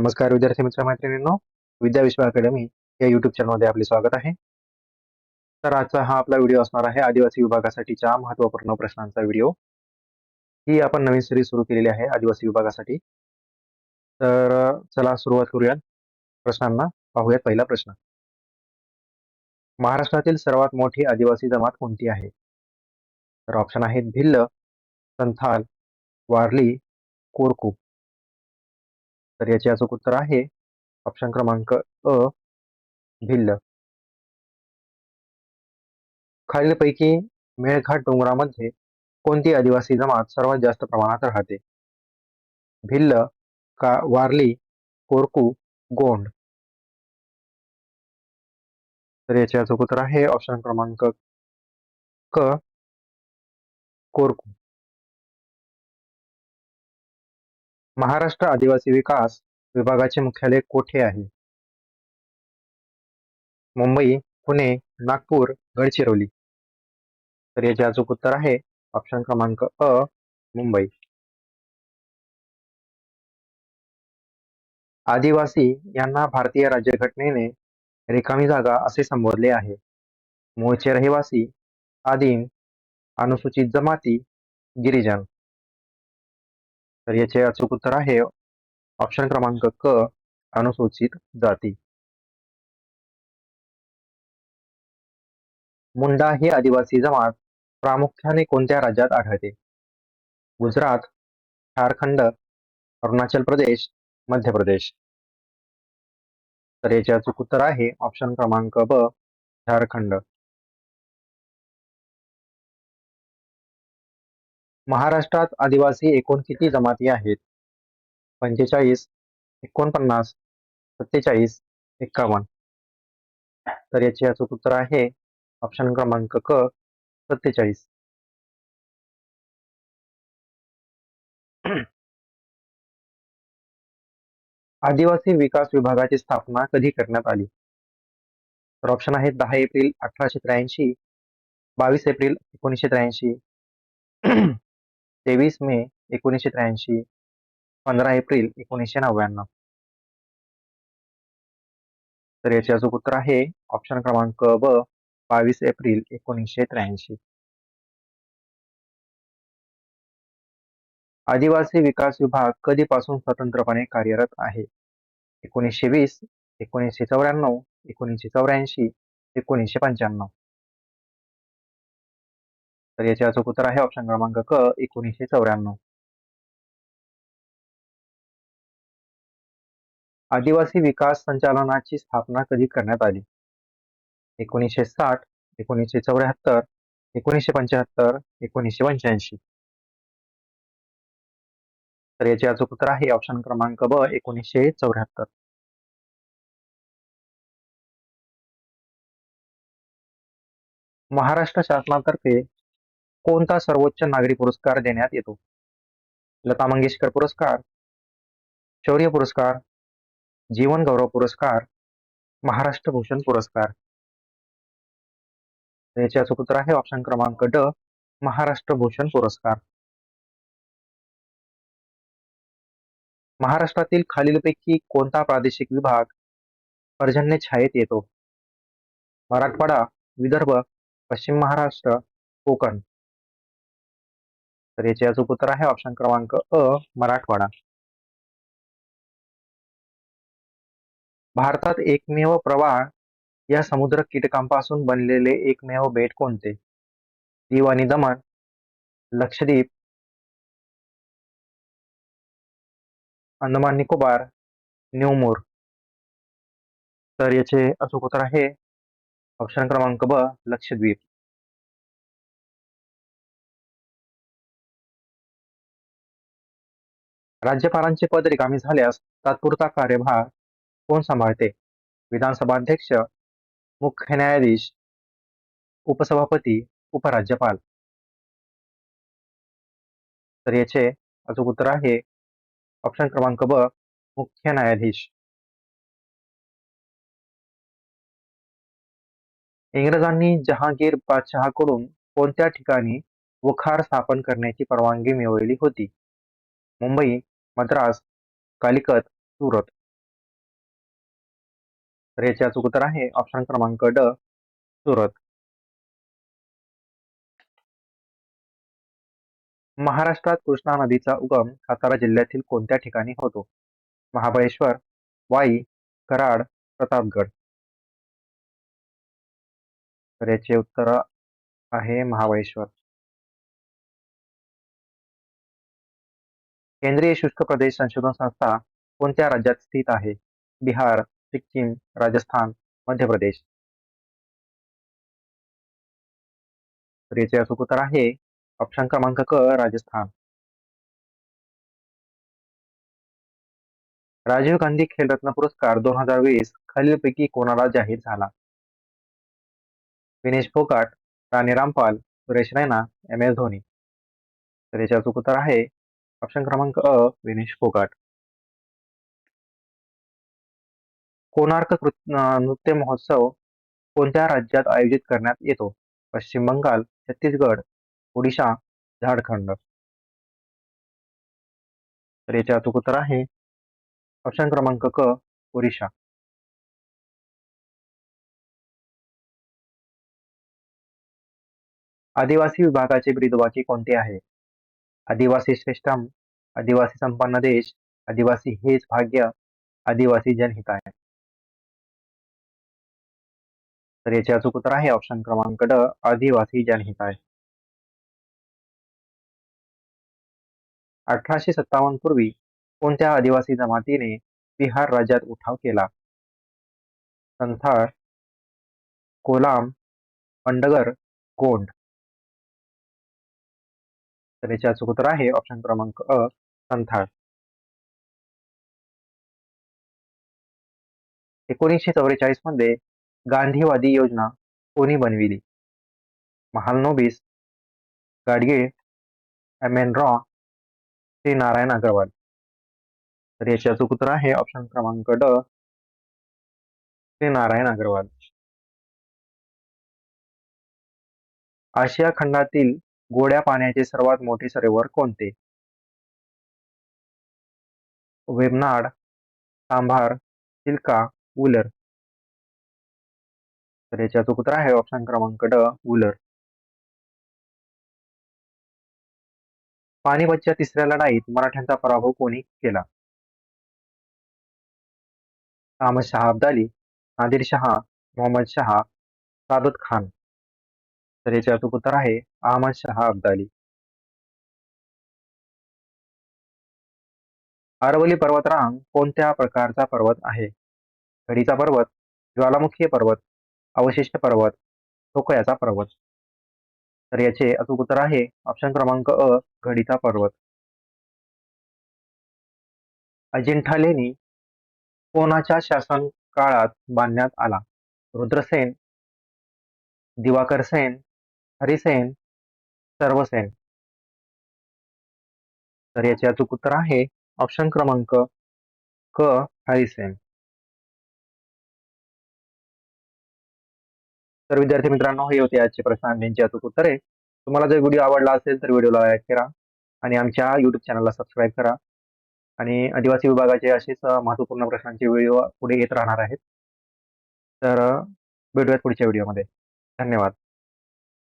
नमस्कार विद्यार्थी मित्र मैत्रिणींनो. विद्या विश्व अकॅडमी या युट्यूब चॅनलमध्ये आपले स्वागत आहे. तर आजचा हा आपला व्हिडिओ असणार आहे आदिवासी विभागासाठीच्या महत्त्वपूर्ण प्रश्नांचा व्हिडिओ ही आपण नवीन सिरीज सुरू केलेली आहे आदिवासी विभागासाठी. तर चला सुरुवात करूयात प्रश्नांना. पाहूयात पहिला प्रश्न. महाराष्ट्रातील सर्वात मोठी आदिवासी जमात कोणती आहे? तर ऑप्शन आहेत भिल्ल संथाल वारली कोरकू तर याचे अचूक उत्तर आहे. ऑप्शन क्रमांक अ भिल्ल. खालीलपैकी मेळघाट डोंगरामध्ये कोणती आदिवासी जमात सर्वात जास्त प्रमाणात राहते? भिल्ल का वारली कोरकू गोंड? तर याचे अचूक उत्तर आहे. ऑप्शन क्रमांक क कोरकू. महाराष्ट्र आदिवासी विकास विभागाचे मुख्यालय कोठे आहे? मुंबई पुणे नागपूर गडचिरोली. तर याचे अचूक उत्तर आहे ऑप्शन क्रमांक अ मुंबई. आदिवासी यांना भारतीय राज्यघटनेने रिकामी जागा असे संबोधले आहे. मूळचे रहिवासी आदिम अनुसूचित जमाती गिरिजन. तर याचे अचूक उत्तर आहे. ऑप्शन क्रमांक क अनुसूचित जाती. मुंडा ही आदिवासी जमात प्रामुख्याने कोणत्या राज्यात आढळते? गुजरात झारखंड अरुणाचल प्रदेश मध्य प्रदेश. तर याचे अचूक उत्तर आहे. ऑप्शन क्रमांक ब झारखंड. महाराष्ट्रात आदिवासी एकूण किती जमाती आहेत? पंचेचाळीस एकोणपन्नास सत्तेचाळीस एक्कावन्न तर याचे अचूक उत्तर आहे ऑप्शन क्रमांक क सत्तेचाळीस. आदिवासी विकास विभागाची स्थापना कधी करण्यात आली? तर ऑप्शन आहेत दहा एप्रिल अठराशे त्र्याऐंशी बावीस एप्रिल एकोणीसशे त्र्याऐंशी. तेवीस मे एकोणीसशे त्र्याऐंशी पंधरा एप्रिल एकोणीसशे नव्याण्णव. तर याचे अचूक उत्तर आहे ऑप्शन क्रमांक ब बावीस एप्रिल एकोणीसशे त्र्याऐंशी. आदिवासी विकास विभाग कधीपासून स्वतंत्रपणे कार्यरत आहे? एकोणीसशे वीस एकोणीसशे चौऱ्याण्णव एकोणीसशे चौऱ्याऐंशी एकोणीसशे पंच्याण्णव. तर याचे अचूक उत्तर आहे ऑप्शन क्रमांक क एकोणीसशे चौऱ्याण्णव. आदिवासी विकास संचालनाची स्थापना कधी करण्यात आली? एकोणीसशे साठ एकोणीसशे चौऱ्याहत्तर एकोणीसशे पंच्याहत्तर एकोणीसशे पंच्याऐंशी. तर याचे अचूक उत्तर आहे ऑप्शन क्रमांक ब एकोणीसशे चौऱ्याहत्तर. महाराष्ट्र शासनातर्फे कोणता सर्वोच्च नागरी पुरस्कार देण्यात येतो? लता मंगेशकर पुरस्कार शौर्य पुरस्कार जीवन गौरव पुरस्कार महाराष्ट्र भूषण पुरस्कार. तर याचे उत्तर आहे ऑप्शन क्रमांक ड महाराष्ट्र भूषण पुरस्कार. महाराष्ट्रातील खालीलपैकी कोणता प्रादेशिक विभाग पर्जन्य छायेत येतो? मराठवाडा विदर्भ पश्चिम महाराष्ट्र कोकण. तर याचे अचूक उत्तर आहे ऑप्शन क्रमांक अ मराठवाडा. भारतात एकमेव प्रवाळ या समुद्र कीटकांपासून बनलेले एकमेव बेट कोणते? दीव आणि दमण लक्षद्वीप अंदमान निकोबार न्यूमोर तर याचे अचूक उत्तर आहे ऑप्शन क्रमांक ब लक्षद्वीप. राज्यपालांचे पद रिकामी झाल्यास तात्पुरता कार्यभार कोण सांभाळते? विधानसभा अध्यक्ष मुख्य न्यायाधीश उपसभापती उपराज्यपाल. तर याचे अचूक उत्तर आहे. ऑप्शन क्रमांक ब मुख्य न्यायाधीश. इंग्रजांनी जहांगीर बादशहाकडून कोणत्या ठिकाणी वखार स्थापन करण्याची परवानगी मिळवली होती? मुंबई मद्रास कालिकत सुरत. तर याचे अचूक उत्तर आहे ऑप्शन क्रमांक ड सुरत. महाराष्ट्रात कृष्णा नदीचा उगम सातारा जिल्ह्यातील कोणत्या ठिकाणी होतो? महाबळेश्वर वाई कराड प्रतापगड. तर याचे उत्तर आहे महाबळेश्वर. केंद्रीय शुष्क प्रदेश संशोधन संस्था कोणत्या राज्यात स्थित आहे? बिहार सिक्कीम राजस्थान मध्य प्रदेश. तर याचे अचूक उत्तर आहे ऑप्शन क्रमांक क राजस्थान. राजीव गांधी खेलरत्न पुरस्कार दोन हजार वीस खालीलपैकी कोणाला जाहीर झाला? Vinesh Phogat Rani Rampal Suresh Raina M S Dhoni. तर याचे अचूक उत्तर आहे ऑप्शन क्रमांक अ विनेश फोगाट. कोणार्क नृत्य महोत्सव कोणत्या राज्यात आयोजित करण्यात येतो? पश्चिम बंगाल छत्तीसगड ओडिशा झारखंड. तर याचे अचूक उत्तर आहे. ऑप्शन क्रमांक क ओडिशा. आदिवासी विभागाचे ब्रीदवाक्य कोणते आहे? आदिवासी श्रेष्ठम आदिवासी संपन्न देश आदिवासी हेच भाग्य आदिवासी जनहिताय तर याचे अचूक उत्तर आहे ऑप्शन क्रमांक ड आदिवासी जनहिताय अठराशे सत्तावन्न पूर्वी कोणत्या आदिवासी जमातीने बिहार राज्यात उठाव केला? संथाळ कोलाम पंडगर गोंड. तर याचे अचूक उत्तर आहे ऑप्शन क्रमांक अ संथाळ. एकोणीसशे चौवेचाळीसमध्ये गांधीवादी योजना कोणी बनविली? Mahalanobis Gadge M N Roy Shri Narayan Agarwal. तर याचे अचूक उत्तर आहे ऑप्शन क्रमांक ड श्री नारायण अग्रवाल. आशिया खंडातील गोड्या पाण्याचे सर्वात मोठे सरोवर कोणते? वेबनाड सांभार चिल्का उलर तर याच्याचं उत्तर आहे ऑप्शन क्रमांक ड उलर पानिपतच्या तिसऱ्या लढाईत मराठ्यांचा पराभव कोणी केला? अहमद शहा अब्दाली नादिर शहा मोहम्मद शहा सादत खान. तर याचे अचूक उत्तर आहे अहमद शहा अब्दाली. अरवली पर्वतरांग कोणत्या प्रकारचा पर्वत आहे? घडीचा पर्वत ज्वालामुखी पर्वत अवशिष्ट पर्वत ठोकयाचा पर्वत. तर याचे अचूक उत्तर आहे ऑप्शन क्रमांक अ घडीचा पर्वत. अजिंठा लेणी कोणाच्या शासन काळात बांधण्यात आला? रुद्रसेन दिवाकर सेन हरिसेन सर्वसेन. तर याचे अचूक उत्तर आहे ऑप्शन क्रमांक क हरिसेन. तर विद्यार्थी मित्रांनो हे होते आजचे प्रश्न आणि अचूक उत्तरे. तुम्हाला जर व्हिडिओ आवडला असेल तर व्हिडिओला लाईक करा आणि आमच्या युट्यूब चॅनलला सबस्क्राईब करा. आणि आदिवासी विभागाचे असेच महत्त्वपूर्ण प्रश्नांचे व्हिडिओ पुढे येत राहणार आहेत. तर भेटूयात पुढच्या व्हिडिओमध्ये. धन्यवाद.